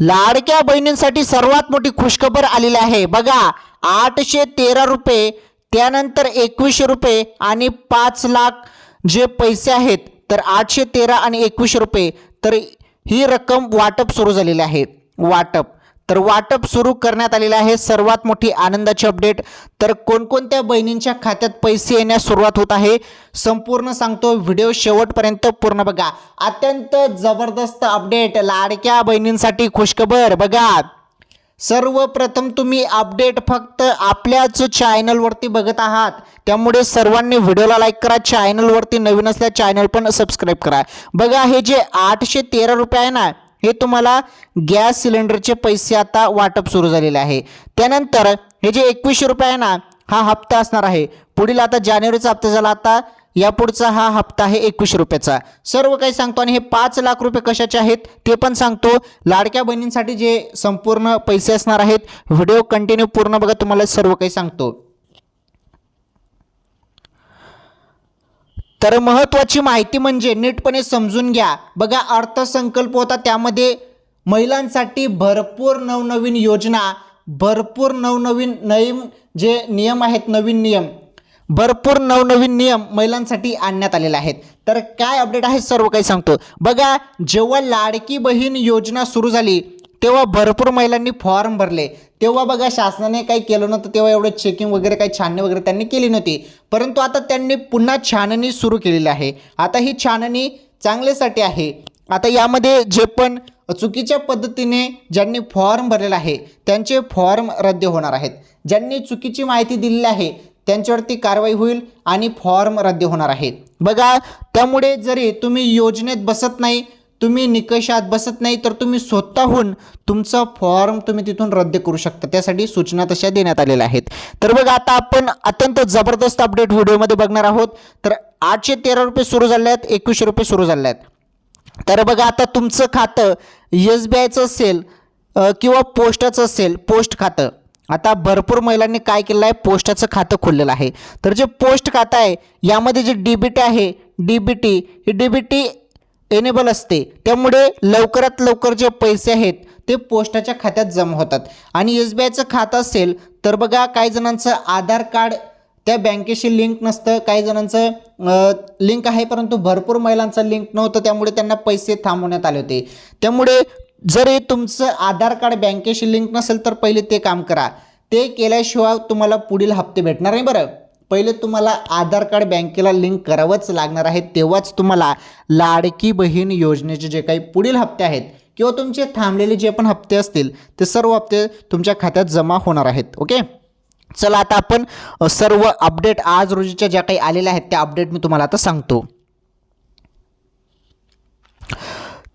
लाडक्या बहिणींसाठी सर्वात मोठी खुशखबर आलेली आहे. बघा आठशे तेरा रुपये त्यानंतर एकवीसशे रुपये आणि पाच लाख जे पैसे आहेत तर आठशे तेरा आणि एकवीसशे रुपये तर ही रक्कम वाटप सुरू झालेली आहे. वाटप. तर वाटप सुरू करण्यात आलेलं आहे. सर्वात मोठी आनंदाची अपडेट. तर कोणकोणत्या बहिणींच्या खात्यात पैसे येण्यास सुरुवात होत आहे? संपूर्ण सांगतो. व्हिडिओ शेवटपर्यंत पूर्ण बघा. अत्यंत जबरदस्त अपडेट. लाडक्या बहिणींसाठी खुशखबर. बघा. सर्वप्रथम तुम्ही अपडेट फक्त आपल्याच चॅनलवरती बघत आहात. त्यामुळे सर्वांनी व्हिडिओला लाईक करा. चॅनलवरती नवीन असल्या चॅनल पण सबस्क्राईब करा. बघा हे जे आठशे तेरा रुपये आहे ना हे तुम्हाला गॅस सिलेंडरचे पैसे आता वाटप सुरू झालेले आहे. त्यानंतर हे जे एकवीसशे रुपये आहे ना हा हप्ता असणार आहे. पुढील आता जानेवारीचा हप्ता झाला आता यापुढचा हा हप्ता आहे एकवीसशे रुपयाचा. सर्व काही सांगतो आणि हे पाच लाख रुपये कशाचे आहेत ते पण सांगतो. लाडक्या बहिणींसाठी जे संपूर्ण पैसे असणार आहेत व्हिडिओ कंटिन्यू पूर्ण बघा तुम्हाला सर्व काही सांगतो. तर महत्त्वाची माहिती म्हणजे नीटपणे समजून घ्या. बघा अर्थसंकल्प होता त्यामध्ये महिलांसाठी भरपूर नवनवीन योजना भरपूर नवनवीन नवीन जे नियम आहेत नवीन नियम भरपूर नवनवीन नियम महिलांसाठी आणण्यात आलेले आहेत. तर काय अपडेट आहे सर्व काही सांगतो. बघा जेव्हा लाडकी बहीण योजना सुरू झाली तेव्हा भरपूर महिलांनी फॉर्म भरले. तेव्हा बघा शासनाने काही केलं नव्हतं तेव्हा एवढं चेकिंग वगैरे काही छाननी वगैरे त्यांनी केली नव्हती. परंतु आता त्यांनी पुन्हा छाननी सुरू केलेली आहे. आता ही छाननी चांगल्यासाठी आहे. आता यामध्ये जे पण चुकीच्या पद्धतीने ज्यांनी फॉर्म भरलेला आहे त्यांचे फॉर्म रद्द होणार आहेत. ज्यांनी चुकीची माहिती दिलेली आहे त्यांच्यावरती कारवाई होईल आणि फॉर्म रद्द होणार आहेत बघा त्यामुळे जरी तुम्ही योजनेत बसत नाही तुम्ही निकषात बसत नाही तर तुम्ही स्वतःहून तुमचा फॉर्म तुम्ही तिथून रद्द करू शकता. त्यासाठी सूचना तशा देण्यात आलेल्या आहेत. तर बघा आता आपण अत्यंत जबरदस्त अपडेट व्हिडिओमध्ये बघणार आहोत. तर आठशे तेरा रुपये सुरू झाले आहेत एकवीसशे रुपये सुरू झाले आहेत. तर बघा आता तुमचं खातं एस बी आयचं असेल किंवा पोस्टाचं असेल पोस्ट खातं. आता भरपूर महिलांनी काय केलं आहे पोस्टाचं खातं खोललेलं आहे. तर जे पोस्ट खातं आहे यामध्ये जे डी बी टी आहे डी बी टी ही डी बी टी एनेबल असते. त्यामुळे लवकरात लवकर जे पैसे आहेत ते पोस्टाच्या खात्यात जमा होतात. आणि एस बी आयचं खातं असेल तर बघा काही जणांचं आधार कार्ड त्या बँकेशी लिंक नसतं. काही जणांचं लिंक आहे परंतु भरपूर महिलांचं लिंक नव्हतं. त्यामुळे त्यांना पैसे थांबवण्यात आले होते. त्यामुळे जरी तुमचं आधार कार्ड बँकेशी लिंक नसेल तर पहिले ते काम करा. ते केल्याशिवाय तुम्हाला पुढील हप्ते भेटणार नाही बरं. पहिले तुम्हाला आधार कार्ड बँकेला लिंक करावंच लागणार आहे तेव्हाच तुम्हाला लाडकी बहीण योजनेचे जे काही पुढील हप्ते आहेत किंवा तुमचे थांबलेले जे पण हप्ते असतील ते सर्व हप्ते तुमच्या खात्यात जमा होणार आहेत ओके? चला आता आपण सर्व अपडेट आज रोजीच्या ज्या काही आलेल्या आहेत त्या अपडेट मी तुम्हाला आता सांगतो.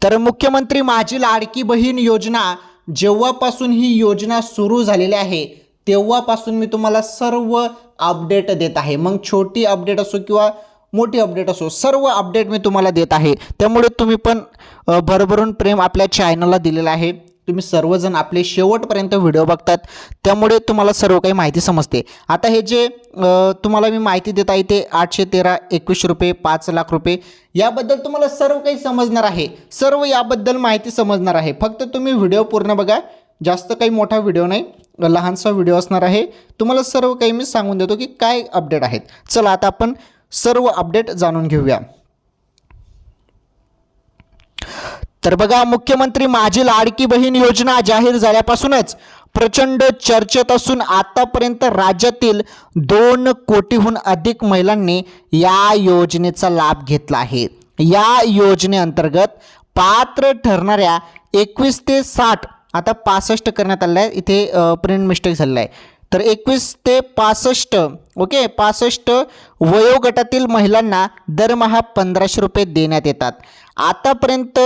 तर मुख्यमंत्री माझी लाडकी बहीण योजना जेव्हापासून ही योजना सुरू झालेली आहे तेव्हापासून मी तुम्हाला सर्व अपडेट देत आहे. मग छोटी अपडेट असो किंवा मोठी अपडेट असो सर्व अपडेट मी तुम्हाला देत आहे. त्यामुळे तुम्ही पण भरभरून प्रेम आपल्या चॅनलला दिलेलं आहे. तुम्ही सर्वजण आपले शेवटपर्यंत व्हिडिओ बघतात. त्यामुळे तुम्हाला सर्व काही माहिती समजते. आता हे जे तुम्हाला मी माहिती देत आहे ते आठशे तेरा एकवीस रुपये पाच लाख रुपये याबद्दल तुम्हाला सर्व काही समजणार आहे. सर्व याबद्दल माहिती समजणार आहे. फक्त तुम्ही व्हिडिओ पूर्ण बघा. जास्त काही मोठा व्हिडिओ नाही. लहानसा व्हिडिओ असणार आहे. तुम्हाला सर्व काही मी सांगून देतो की काय अपडेट आहेत. चला आता आपण सर्व अपडेट जाणून घेऊया. तर बघा मुख्यमंत्री माझी लाडकी बहीण योजना जाहीर झाल्यापासूनच प्रचंड चर्चेत असून आतापर्यंत राज्यातील दोन कोटीहून अधिक महिलांनी या योजनेचा लाभ घेतला आहे. या योजनेअंतर्गत पात्र ठरणाऱ्या एकवीस ते साठ आता पासष्ट करण्यात आलं आहे इथे प्रिंट मिस्टेक झालेलं आहे तर एकवीस ते पासष्ट ओके? पासष्ट वयोगटातील महिलांना दरमहा पंधराशे रुपये देण्यात येतात. आतापर्यंत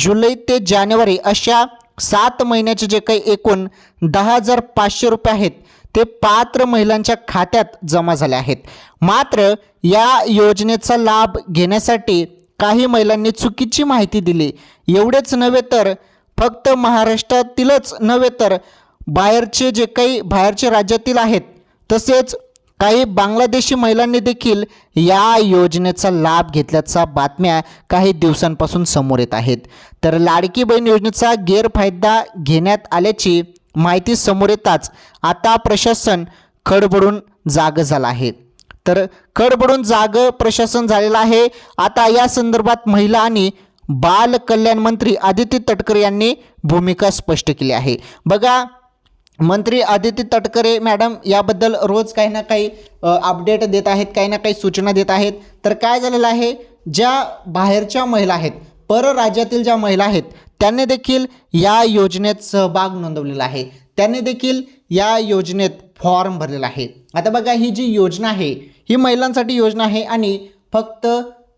जुलै ते जानेवारी अशा सात महिन्याचे जे काही एकूण दहा हजार पाचशे रुपये आहेत ते पात्र महिलांच्या खात्यात जमा झाले आहेत. मात्र या योजनेचा लाभ घेण्यासाठी काही महिलांनी चुकीची माहिती दिली. एवढेच नव्हे तर फक्त महाराष्ट्रातीलच नव्हे तर बाहेरचे जे काही बाहेरचे राज्यातील आहेत तसेच काही बांगलादेशी महिलांनी देखील या योजनेचा लाभ घेतल्याचा बातम्या काही दिवसांपासून समोर येत आहेत. तर लाडकी बहीण योजनेचा गैरफायदा घेण्यात आल्याची माहिती समोर येताच आता प्रशासन खडबडून जाग झालं आहे. तर खडबडून जाग प्रशासन झालेलं आहे. आता या संदर्भात महिला आणि बाल कल्याण मंत्री आदित्य तटकरे यांनी भूमिका स्पष्ट केली आहे. बघा मंत्री आदित्य तटकरे मॅडम याबद्दल रोज काही ना काही अपडेट देत आहेत काही ना काही सूचना देत आहेत. तर काय झालेलं आहे? ज्या बाहेरच्या महिला आहेत परराज्यातील ज्या महिला आहेत त्यांनी देखील या योजनेत सहभाग नोंदवलेला आहे. त्यांनी देखील या योजनेत फॉर्म भरलेला आहे. आता बघा ही जी योजना आहे ही महिलांसाठी योजना आहे आणि फक्त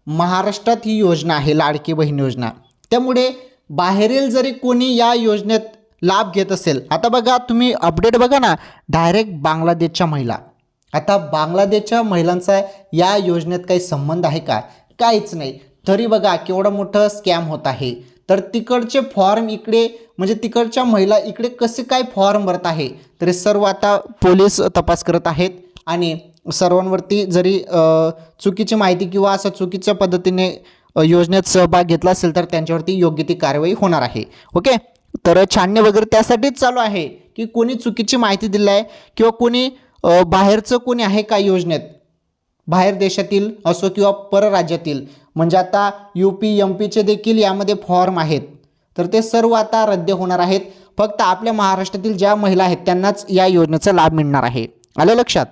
महाराष्ट्रात ही योजना आहे लाडकी बहीण योजना. त्यामुळे बाहेरील जरी कोणी या योजनेत लाभ घेत असेल आता बघा तुम्ही अपडेट बघा ना डायरेक्ट बांगलादेशच्या महिला. आता बांगलादेशच्या महिलांचा या योजनेत काही संबंध आहे का? काहीच नाही. तरी बघा केवढं मोठं स्कॅम होत आहे. तर तिकडचे फॉर्म इकडे म्हणजे तिकडच्या महिला इकडे कसे काय फॉर्म भरत आहे? तरी सर्व आता पोलीस तपास करत आहेत आणि सर्वांवरती जरी चुकीची माहिती किंवा असं चुकीच्या पद्धतीने योजनेत सहभाग घेतला असेल तर त्यांच्यावरती योग्य ती कारवाई होणार आहे. ओके? तर छानने वगैरे त्यासाठीच चालू आहे की कोणी चुकीची माहिती दिली आहे किंवा कोणी बाहेरचं कोणी आहे का योजनेत? बाहेर देशातील असो किंवा परराज्यातील. म्हणजे आता यू पी एम पीचे देखील यामध्ये फॉर्म आहेत. तर ते सर्व आता रद्द होणार आहेत. फक्त आपल्या महाराष्ट्रातील ज्या महिला आहेत त्यांनाच या योजनेचा लाभ मिळणार आहे. आलं लक्षात?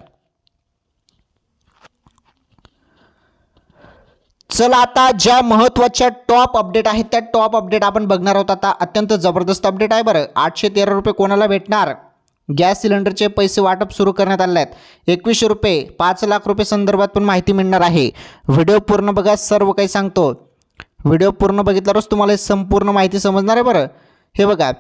चला आता ज्या महत्त्वाच्या टॉप अपडेट आहेत त्या टॉप अपडेट आपण बघणार आहोत. आता अत्यंत जबरदस्त अपडेट आहे बरं. आठशे तेरा रुपये कोणाला भेटणार? गॅस सिलेंडरचे पैसे वाटप सुरू करण्यात आले आहेत. एकवीसशे रुपये पाच लाख रुपये संदर्भात पण माहिती मिळणार आहे. व्हिडिओ पूर्ण बघा सर्व काही सांगतो. व्हिडिओ पूर्ण बघितल्यावरच तुम्हाला संपूर्ण माहिती समजणार आहे बरं. हे बघा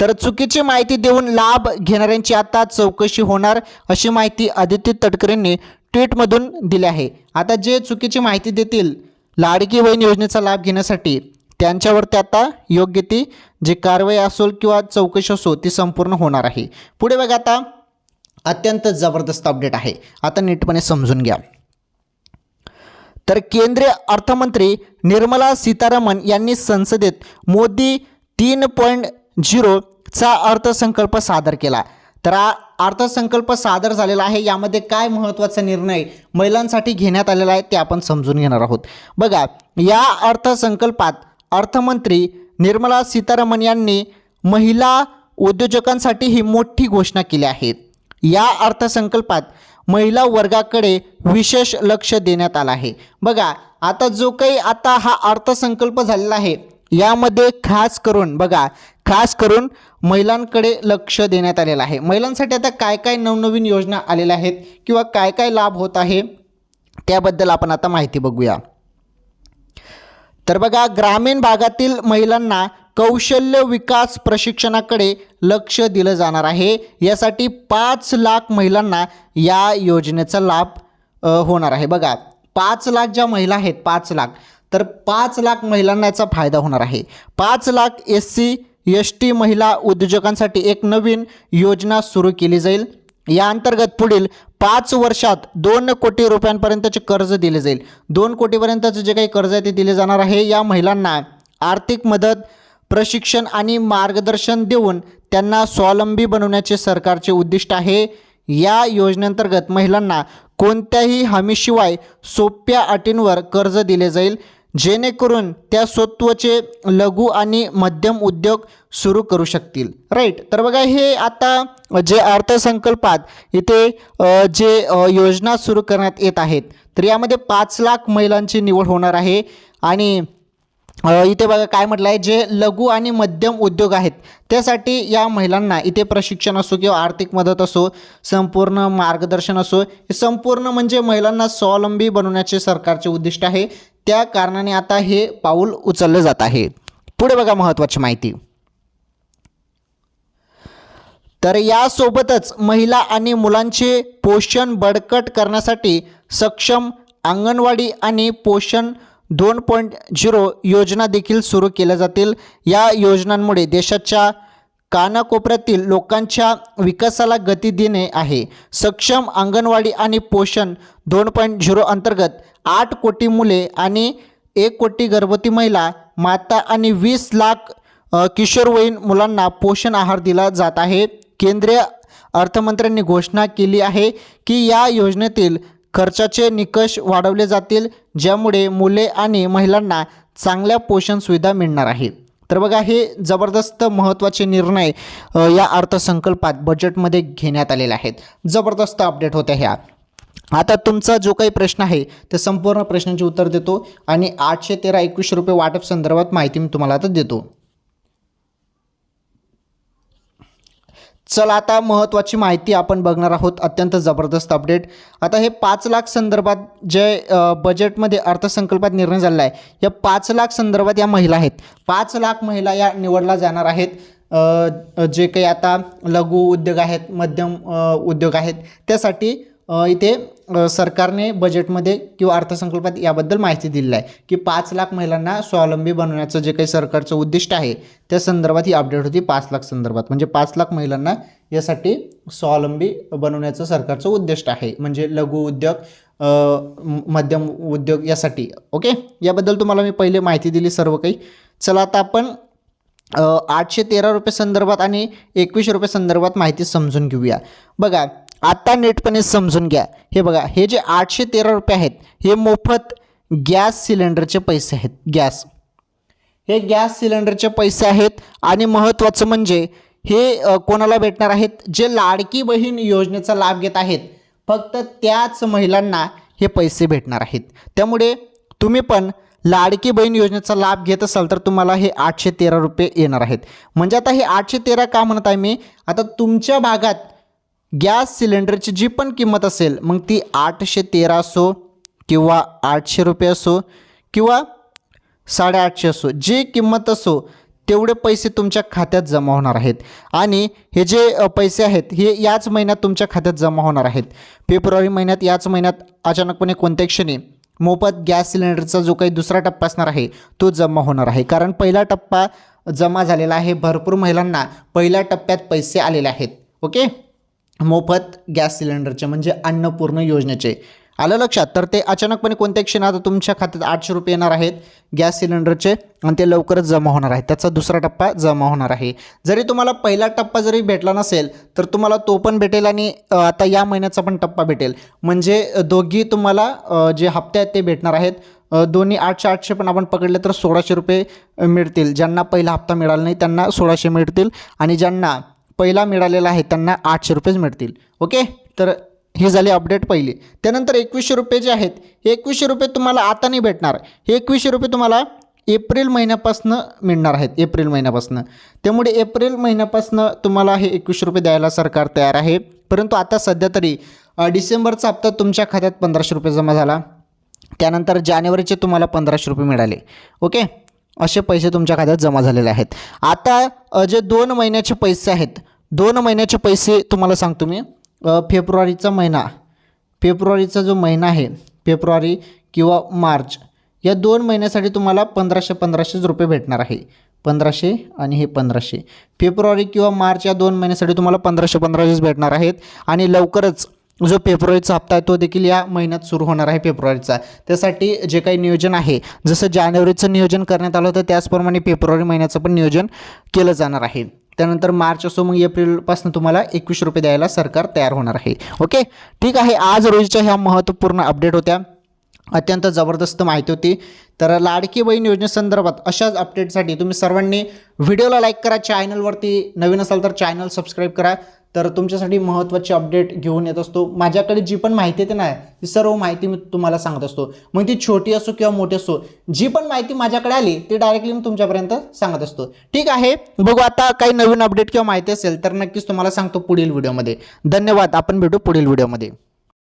तर चुकीची माहिती देऊन लाभ घेणाऱ्यांची आता चौकशी होणार अशी माहिती आदित्य तटकरेंनी ट्विटमधून दिली आहे. आता जे चुकीची माहिती देतील लाडकी बहीण योजनेचा लाभ घेण्यासाठी त्यांच्यावरती आता योग्य ती जी कारवाई असो किंवा चौकशी असो ती संपूर्ण होणार आहे. पुढे बघा आता. अत्यंत जबरदस्त अपडेट आहे. आता नीटपणे समजून घ्या. तर केंद्रीय अर्थमंत्री निर्मला सीतारामन यांनी संसदेत मोदी तीन पॉईंट झिरोचा अर्थसंकल्प सादर केला. तर अर्थसंकल्प सादर झालेला आहे. यामध्ये काय महत्त्वाचा निर्णय महिलांसाठी घेण्यात आलेला आहे ते आपण समजून घेणार आहोत. बघा या अर्थसंकल्पात अर्थमंत्री निर्मला सीतारामन यांनी महिला उद्योजकांसाठी ही मोठी घोषणा केली आहे. या अर्थसंकल्पात महिला वर्गाकडे विशेष लक्ष देण्यात आलं आहे. बघा आता जो काही आता हा अर्थसंकल्प झालेला आहे यामध्ये खास करून बघा खास करून महिलांकडे लक्ष देण्यात आलेलं आहे. महिलांसाठी आता काय काय नवनवीन योजना आलेल्या आहेत किंवा काय काय लाभ होत आहे त्याबद्दल आपण आता माहिती बघूया. तर बघा ग्रामीण भागातील महिलांना कौशल्य विकास प्रशिक्षणाकडे लक्ष दिलं जाणार आहे. यासाठी पाच लाख महिलांना या योजनेचा लाभ होणार आहे. बघा पाच लाख ज्या महिला आहेत पाच लाख तर पाच लाख महिलांना याचा फायदा होणार आहे. पाच lakh S C S T महिला उद्योजकांसाठी एक नवीन योजना सुरू केली जाईल. या अंतर्गत पुढील पाच वर्षात दोन कोटी रुपयांपर्यंतचे कर्ज दिले जाईल. दोन कोटीपर्यंतचं जे काही कर्ज आहे ते दिले जाणार आहे. या महिलांना आर्थिक मदत प्रशिक्षण आणि मार्गदर्शन देऊन त्यांना स्वावलंबी बनवण्याचे सरकारचे उद्दिष्ट आहे. या योजनेअंतर्गत महिलांना कोणत्याही हमीशिवाय सोप्या अटींवर कर्ज दिले जाईल. जेणेकरून त्या स्वत्वचे लघु आणि मध्यम उद्योग सुरू करू शकतील. राईट तर बघा हे आता जे अर्थसंकल्पात इथे जे योजना सुरू करण्यात येत आहेत तर यामध्ये पाच लाख महिलांची निवड होणार आहे आणि इथे बघा काय म्हटलं आहे जे लघु आणि मध्यम उद्योग आहेत त्यासाठी या महिलांना इथे प्रशिक्षण असो किंवा आर्थिक मदत असो संपूर्ण मार्गदर्शन असो हे संपूर्ण म्हणजे महिलांना स्वावलंबी बनवण्याचे सरकारचे उद्दिष्ट आहे. त्या कारणाने आता हे पाऊल उचललं जात आहे. पुढे बघा महत्त्वाची माहिती. तर यासोबतच महिला आणि मुलांचे पोषण बळकट करण्यासाठी सक्षम अंगणवाडी आणि पोषण दोन पॉईंट झिरो योजना देखील सुरू केल्या जातील. या योजनांमुळे देशाच्या कानाकोपऱ्यातील लोकांच्या विकासाला गती देणे आहे. सक्षम अंगणवाडी आणि पोषण दोन पॉईंट झिरो अंतर्गत आठ कोटी मुले आणि एक कोटी गर्भवती महिला माता आणि वीस लाख किशोरवयीन मुलांना पोषण आहार दिला जात आहे. केंद्रीय अर्थमंत्र्यांनी घोषणा केली आहे की या योजनेतील खर्चाचे निकष वाढवले जातील ज्यामुळे मुले आणि महिलांना चांगल्या पोषण सुविधा मिळणार आहे तर बघा हे जबरदस्त महत्त्वाचे निर्णय या अर्थसंकल्पात बजेटमध्ये घेण्यात आलेले आहेत. जबरदस्त अपडेट होत्या ह्या. आता तुमचा जो काही प्रश्न आहे ते संपूर्ण प्रश्नाचे उत्तर देतो आणि आठशे तेरा एकवीसशे रुपये वाटप संदर्भात माहिती मी तुम्हाला आता देतो. चला आता महत्त्वाची माहिती आपण बघणार आहोत. अत्यंत जबरदस्त अपडेट. आता हे पाच लाख संदर्भात जे बजेटमध्ये अर्थसंकल्पात निर्णय झालेला आहे या पाच लाख संदर्भात या महिला आहेत. पाच लाख महिला या निवडल्या जाणार आहेत. जे काही आता लघु उद्योग आहेत मध्यम उद्योग आहेत त्यासाठी इथे सरकारने बजेटमध्ये किंवा अर्थसंकल्पात याबद्दल माहिती दिलेली आहे की पाच लाख महिलांना स्वावलंबी बनवण्याचं जे काही सरकारचं उद्दिष्ट आहे त्या संदर्भात ही अपडेट होती पाच लाख संदर्भात. म्हणजे पाच लाख महिलांना यासाठी स्वावलंबी बनवण्याचं सरकारचं उद्दिष्ट आहे. म्हणजे लघु उद्योग मध्यम उद्योग यासाठी. ओके? याबद्दल तुम्हाला मी पहिले माहिती दिली सर्व काही. चला आता आपण आठशे तेरा रुपये संदर्भात आणि एकवीसशे रुपये संदर्भात माहिती समजून घेऊया. बघा आता नीटपणे समजून घ्या. हे बघा हे जे आठशे तेरा रुपये आहेत हे मोफत गॅस सिलेंडरचे पैसे आहेत. गॅस. हे गॅस सिलेंडरचे पैसे आहेत आणि महत्त्वाचं म्हणजे हे कोणाला भेटणार आहेत? जे लाडकी बहीण योजनेचा लाभ घेत आहेत फक्त त्याच महिलांना हे पैसे भेटणार आहेत. त्यामुळे तुम्ही पण लाडकी बहीण योजनेचा लाभ घेत असाल तर तुम्हाला हे आठशे तेरा रुपये येणार आहेत. म्हणजे आता हे आठशे तेरा का म्हणत आहे मी? आता तुमच्या भागात गॅस सिलेंडरची जी पण किंमत असेल मग ती आठशे तेरा असो किंवा आठशे रुपये असो किंवा साडेआठशे असो जी किंमत असो तेवढे पैसे तुमच्या खात्यात जमा होणार आहेत. आणि हे जे पैसे आहेत हे याच महिन्यात तुमच्या खात्यात जमा होणार आहेत. फेब्रुवारी महिन्यात याच महिन्यात अचानकपणे कोणत्या क्षणी मोफत गॅस सिलेंडरचा जो काही दुसरा टप्पा असणार आहे तो जमा होणार आहे. कारण पहिला टप्पा जमा झालेला आहे भरपूर महिलांना पहिल्या टप्प्यात पैसे आलेले आहेत. ओके? मोफत गॅस सिलेंडरचे म्हणजे अन्नपूर्ण योजनेचे. आलं लक्षात? तर ते अचानकपणे कोणत्या क्षणात? तुमच्या खात्यात आठशे रुपये येणार आहेत गॅस सिलेंडरचे आणि ते लवकरच जमा होणार आहेत त्याचा दुसरा टप्पा जमा होणार आहे. जरी तुम्हाला पहिला टप्पा जरी भेटला नसेल तर तुम्हाला तो पण भेटेल आणि आता या महिन्याचा पण टप्पा भेटेल. म्हणजे दोघी तुम्हाला जे हप्ते आहेत ते भेटणार आहेत. दोन्ही आठशे आठशे पण आपण पकडले तर सोळाशे रुपये मिळतील. ज्यांना पहिला हप्ता मिळाला नाही त्यांना सोळाशे मिळतील. आणि ज्यांना पहिला मिळालेला आहे त्यांना आठशे रुपयेच मिळतील. ओके? तर हे झाले अपडेट पहिली. त्यानंतर एकवीसशे रुपये जे आहेत हे एकवीसशे रुपये तुम्हाला आता नाही भेटणार. हे एकवीसशे रुपये तुम्हाला एप्रिल महिन्यापासून मिळणार आहेत एप्रिल महिन्यापासून. त्यामुळे एप्रिल महिन्यापासून तुम्हाला हे एकवीसशे रुपये द्यायला सरकार तयार आहे. परंतु आता सध्या तरी डिसेंबरचा हप्ता तुमच्या खात्यात पंधराशे रुपये जमा झाला. त्यानंतर जानेवारीचे तुम्हाला पंधराशे रुपये मिळाले. ओके? असे पैसे तुमच्या खात्यात जमा झालेले आहेत. आता जे दोन महिन्याचे पैसे आहेत दोन महिन्याचे पैसे तुम्हाला सांगतो मी. फेब्रुवारीचा महिना फेब्रुवारीचा जो महिना आहे फेब्रुवारी किंवा मार्च या दोन महिन्यासाठी तुम्हाला पंधराशे पंधराशेच रुपये भेटणार आहे. पंधराशे आणि हे पंधराशे. फेब्रुवारी किंवा मार्च या दोन महिन्यासाठी तुम्हाला पंधराशे पंधराशेच भेटणार आहेत. आणि लवकरच जो फेब्रुवारीचा हप्ता आहे तो देखील या महिन्यात सुरू होणार आहे फेब्रुवारीचा. त्यासाठी जे काही नियोजन आहे जसं जानेवारीचं नियोजन करण्यात आलं होतं त्याचप्रमाणे फेब्रुवारी महिन्याचं पण नियोजन केलं जाणार आहे. त्यानंतर मार्च असो मग एप्रिलपासून तुम्हाला एकवीस रुपये द्यायला सरकार तयार होणार आहे. ओके? ठीक आहे. आज रोजच्या ह्या महत्त्वपूर्ण अपडेट होत्या. अत्यंत जबरदस्त माहिती होती. तर लाडकी बहीण योजनेसंदर्भात अशाच अपडेटसाठी तुम्ही सर्वांनी व्हिडिओला लाईक करा चॅनलवरती नवीन असाल तर चॅनल सबस्क्राईब करा. तर तुमच्यासाठी महत्त्वाची अपडेट घेऊन येत असतो. माझ्याकडे जी पण माहिती आहे ते नाही ती सर्व माहिती मी तुम्हाला सांगत असतो. मग ती छोटी असो किंवा मोठी असो जी पण माहिती माझ्याकडे आली ती डायरेक्टली मी तुमच्यापर्यंत सांगत असतो. ठीक आहे? बघू आता काही नवीन अपडेट किंवा माहिती असेल तर नक्कीच तुम्हाला सांगतो पुढील व्हिडिओमध्ये धन्यवाद. आपण भेटू पुढील व्हिडिओमध्ये